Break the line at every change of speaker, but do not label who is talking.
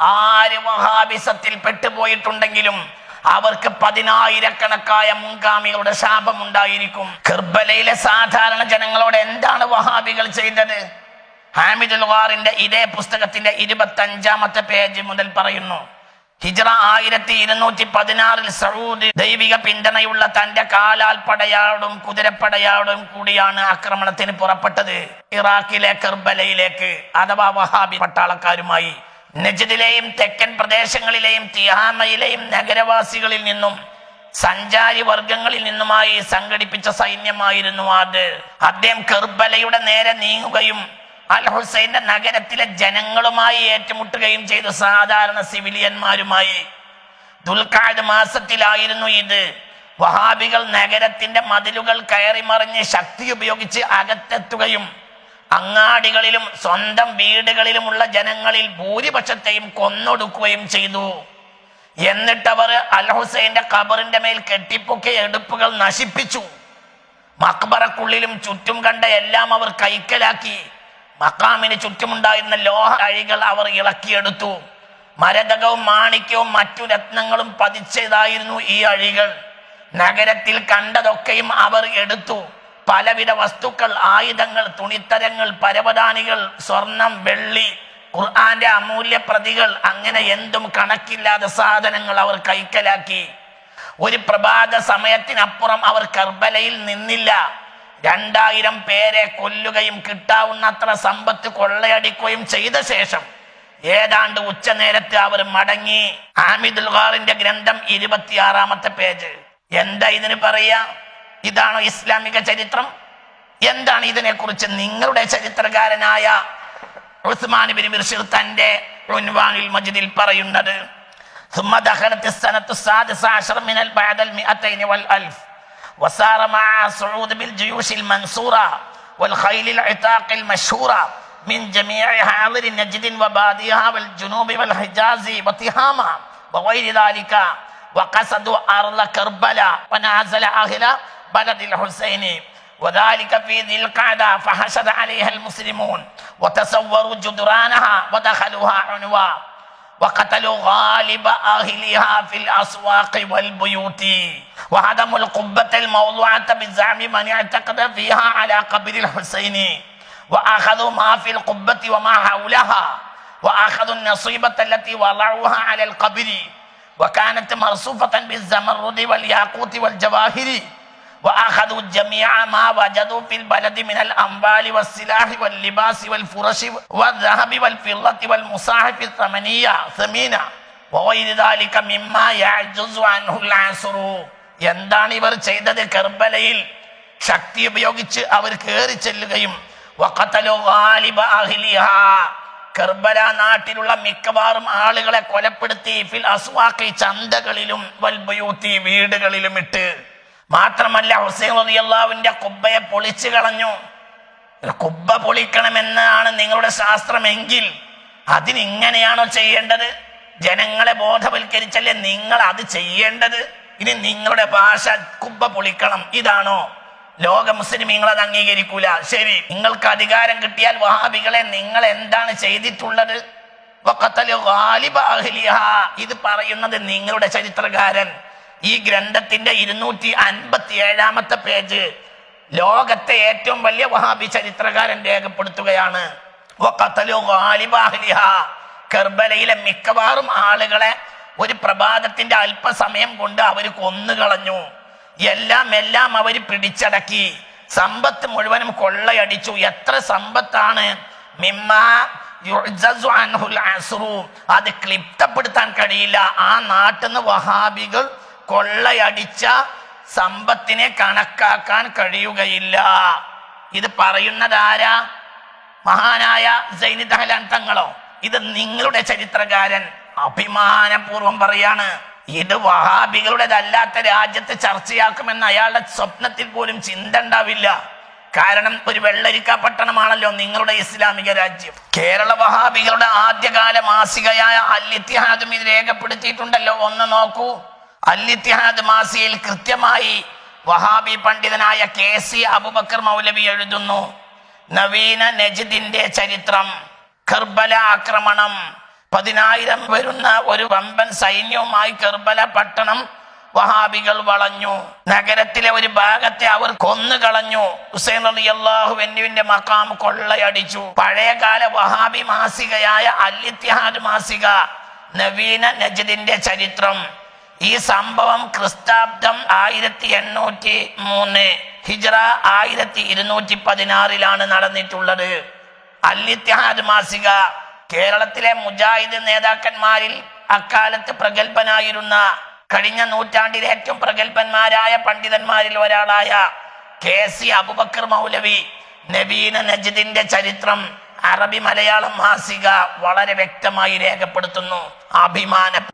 ആര് വഹാബിസത്തിൽ പെട്ടുപോയിട്ടുണ്ടെങ്കിലും അവർക്ക് പതിനായിരക്കണക്കായ മുൻഗാമികളുടെ ശാപം ഉണ്ടായിരിക്കും കർബലയിലെ സാധാരണ ജനങ്ങളോട് എന്താണ് വഹാബികൾ ചെയ്തത്? ഹാമിദുൽ ഖാറിന്റെ ഇതേ പുസ്തകത്തിന്റെ ഇരുപത്തി അഞ്ചാമത്തെ പേജ് മുതൽ പറയുന്നു ഹിജ്റ ആയിരത്തി ഇരുന്നൂറ്റി പതിനാറിൽ സൗദി ദൈവിക പിന്തുണയുള്ള തന്റെ കാലാൽ പടയാടും കുതിരപ്പടയാടും കൂടിയാണ് ആക്രമണത്തിന് പുറപ്പെട്ടത്. ഇറാഖിലെ കർബലയിലേക്ക് അഥവാ വഹാബി പട്ടാളക്കാരുമായി നജദിലെയും തെക്കൻ പ്രദേശങ്ങളിലെയും തിഹാമയിലെയും നഗരവാസികളിൽ നിന്നും സഞ്ചാരി വർഗങ്ങളിൽ നിന്നുമായി സംഘടിപ്പിച്ച സൈന്യമായിരുന്നു അത്. അദ്ദേഹം കെർബലയുടെ നേരെ നീങ്ങുകയും അൽ ഹുസൈന്റെ നഗരത്തിലെ ജനങ്ങളുമായി ഏറ്റുമുട്ടുകയും ചെയ്ത സാധാരണ സിവിലിയന്മാരുമായി. ദുൽഖാദ് മാസത്തിലായിരുന്നു ഇത്. വഹാബികൾ നഗരത്തിന്റെ മതിലുകൾ കയറി മറിഞ്ഞ് ശക്തി ഉപയോഗിച്ച് അകത്തെത്തുകയും അങ്ങാടികളിലും സ്വന്തം വീടുകളിലുമുള്ള ജനങ്ങളിൽ ഭൂരിപക്ഷത്തെയും കൊന്നൊടുക്കുകയും ചെയ്തു. എന്നിട്ടവർ അൽ ഹുസൈന്റെ ഖബറിന്റെ മേൽ കെട്ടിപ്പൊക്കിയ എടുപ്പുകൾ നശിപ്പിച്ചു. മക്ബറക്കുള്ളിലും ചുറ്റും കണ്ട എല്ലാം അവർ കൈക്കലാക്കി. മക്കാമിന് ചുറ്റുമുണ്ടായിരുന്ന ലോഹ അഴികൾ അവർ ഇളക്കിയെടുത്തു. മരതകവും മാണിക്യവും മറ്റു രത്നങ്ങളും പതിച്ചതായിരുന്നു ഈ അഴികൾ. നഗരത്തിൽ കണ്ടതൊക്കെയും അവർ എടുത്തു. പലവിധ വസ്തുക്കൾ ആയുധങ്ങൾ തുണിത്തരങ്ങൾ പരവതാനികൾ സ്വർണം വെള്ളി ഖുർആന്റെ അമൂല്യ പ്രതികൾ അങ്ങനെ എന്തും കണക്കില്ലാതെ സാധനങ്ങൾ അവർ കൈക്കലാക്കി. ഒരു പ്രഭാത സമയത്തിനപ്പുറം അവർ കർബലയിൽ നിന്നില്ല. രണ്ടായിരം പേരെ കൊല്ലുകയും കിട്ടാവുന്നത്ര സമ്പത്ത് കൊള്ളയടിക്കുകയും ചെയ്ത ശേഷം ഏതാണ്ട് ഉച്ചനേരത്ത് അവർ മടങ്ങി. ആമിദുൽ ഖാറിന്റെ ഗ്രന്ഥം ഇരുപത്തിയാറാമത്തെ പേജ്. എന്താ ഇതിന് പറയാ? ഇതാണോ ഇസ്ലാമിക ചരിത്രം എന്താണ് ഇതിനെക്കുറിച്ച് നിങ്ങളുടെ ചരിത്രകാരനായ ഉസ്മാൻ ബിൻ മിർഷിർ തന്റെ ഉൻവാനിൽ മജിദിൽ പറയുന്നത് ثم دخلت السنة السادسة عشر من بعد المئتين والألف وسار مع صعود بالجيوش المنصورة والخيل العتاق المشهورة من جميع حاضر نجد وباديها والجنوب والحجاز وتهامة وغير ذلك وقصدوا أرض كربلاء ونازل أهل بلد الحسين. وذلك في ذي القعدة فحشد عليها المسلمون وتصوروا جدرانها ودخلوها عنوا وقتلوا غالب أهلها في الأسواق والبيوت. وهدموا القبة الموضوعة بزعم من اعتقد فيها على قبر الحسين. وأخذوا ما في القبة وما حولها. وأخذوا النصيبة التي وضعوها على القبر. وكانت مرصوفة بالزمرد والياقوت والجواهر. وأخذوا جميع ما وجدوا في البلد من الأموال والسلاح واللباس والفرش والذهب والفضة والمصاحف الثمنية ثمينة وغير ذلك مما يعجز عنه العصر എന്താണ് ഇവർ ചെയ്തത് കർബലയിൽ ശക്തി ഉപയോഗിച്ച് അവർ കയറി ചെല്ലുകയും വഖതലു ഗാലിബ അഹ്ലിഹാ കർബല നാട്ടിലുള്ള മിക്കവാറും ആളുകളെ കൊലപ്പെടുത്തി ഫിൽ അസ്വാഖി ചന്തകളിലും വൽബയൂത്തി വീടുകളിലും ഇട്ട് മാത്രമല്ല ഹുസൈൻ റളിയല്ലാഹുവിന്റെ കുബ്ബയെ പൊളിച്ചു കളഞ്ഞു. കുബ്ബ പൊളിക്കണമെന്നാണ് നിങ്ങളുടെ ശാസ്ത്രമെങ്കിൽ അതിനിങ്ങനെയാണോ ചെയ്യേണ്ടത്? ജനങ്ങളെ ബോധവൽക്കരിച്ചല്ലേ നിങ്ങൾ അത് ചെയ്യേണ്ടത്? ഇനി നിങ്ങളുടെ ഭാഷ കുബ്ബ പൊളിക്കണം. ഇതാണോ? ലോക മുസ്ലിം നിങ്ങൾ അത് അംഗീകരിക്കൂല. ശരി നിങ്ങൾക്ക് അധികാരം കിട്ടിയാൽ വഹാബികളെ നിങ്ങൾ എന്താണ് ചെയ്തിട്ടുള്ളത്. ഇത് പറയുന്നത് നിങ്ങളുടെ ചരിത്രകാരൻ. ഈ ഗ്രന്ഥത്തിന്റെ ഇരുന്നൂറ്റി അൻപത്തി ഏഴാമത്തെ പേജ് ലോകത്തെ ഏറ്റവും വലിയ വഹാബി ചരിത്രകാരൻ രേഖപ്പെടുത്തുകയാണ്. കർബലയിലെ മിക്കവാറും ആളുകളെ ഒരു പ്രഭാതത്തിന്റെ അല്പസമയം കൊണ്ട് അവർ കൊന്നുകളഞ്ഞു. എല്ലാം എല്ലാം അവർ പിടിച്ചടക്കി. സമ്പത്ത് മുഴുവനും കൊള്ളയടിച്ചു. എത്ര സമ്പത്താണ്. അത് ക്ലിപ്തപ്പെടുത്താൻ കഴിയില്ല. ആ നാട്ടിൽ നിന്ന് വഹാബികൾ കൊള്ളയടിച്ച സമ്പത്തിനെ കണക്കാക്കാൻ കഴിയുകയില്ല. ഇത് പറയുന്നതാരാ? മഹാനായ സൈനി തങ്ങളോ? ഇത് നിങ്ങളുടെ ചരിത്രകാരൻ. അഭിമാനപൂർവം പറയാണ് ഇത് വഹാബികളുടേതല്ലാത്ത രാജ്യത്ത് ചർച്ചയാക്കുമെന്ന് അയാളുടെ സ്വപ്നത്തിൽ പോലും ചിന്ത ഉണ്ടാവില്ല കാരണം ഒരു വെള്ളരിക്ക പട്ടണമാണല്ലോ നിങ്ങളുടെ ഇസ്ലാമിക രാജ്യം. കേരള വഹാബികളുടെ ആദ്യകാല മാസികയായ അല്ലിത്തിഹാദും ഇത് രേഖപ്പെടുത്തിയിട്ടുണ്ടല്ലോ. ഒന്ന് നോക്കൂ. അല്ലിത്തിഹാദ് മാസിയിൽ കൃത്യമായി വഹാബി പണ്ഡിതനായ കെ സി അബുബക്കർ മൗലവി എഴുതുന്നു നവീന നജിദിന്റെ ചരിത്രം കർബല ആക്രമണം പതിനായിരം വരുന്ന ഒരു വമ്പൻ സൈന്യവുമായി കർബല പട്ടണം വഹാബികൾ വളഞ്ഞു. നഗരത്തിലെ ഒരു ഭാഗത്തെ അവർ കൊന്നു കളഞ്ഞു ഹുസൈൻ അലി അള്ളാഹു അള്ളാഹുവിന്റെ മക്കാം കൊള്ളയടിച്ചു. പഴയകാല വഹാബി മാസികയായ അല്ലിത്തിഹാദ് മാസിക നവീന നജിദിന്റെ ചരിത്രം. ഈ സംഭവം ക്രിസ്താബ്ദം ആയിരത്തി എണ്ണൂറ്റി മൂന്ന് ഹിജ്റ ആയിരത്തി ഇരുന്നൂറ്റി പതിനാറിലാണ് നടന്നിട്ടുള്ളത്. അല്ലിത്യാദ് മാസിക കേരളത്തിലെ മുജാഹിദ് നേതാക്കന്മാരിൽ അക്കാലത്ത് പ്രഗത്ഭനായിരുന്ന കഴിഞ്ഞ നൂറ്റാണ്ടിലെ ഏറ്റവും പ്രഗത്ഭന്മാരായ പണ്ഡിതന്മാരിൽ ഒരാളായ കെ സി അബുബക്കർ മൗലവി നവീന നജിദിന്റെ ചരിത്രം അറബി മലയാളം മാസിക വളരെ വ്യക്തമായി രേഖപ്പെടുത്തുന്നു. അഭിമാന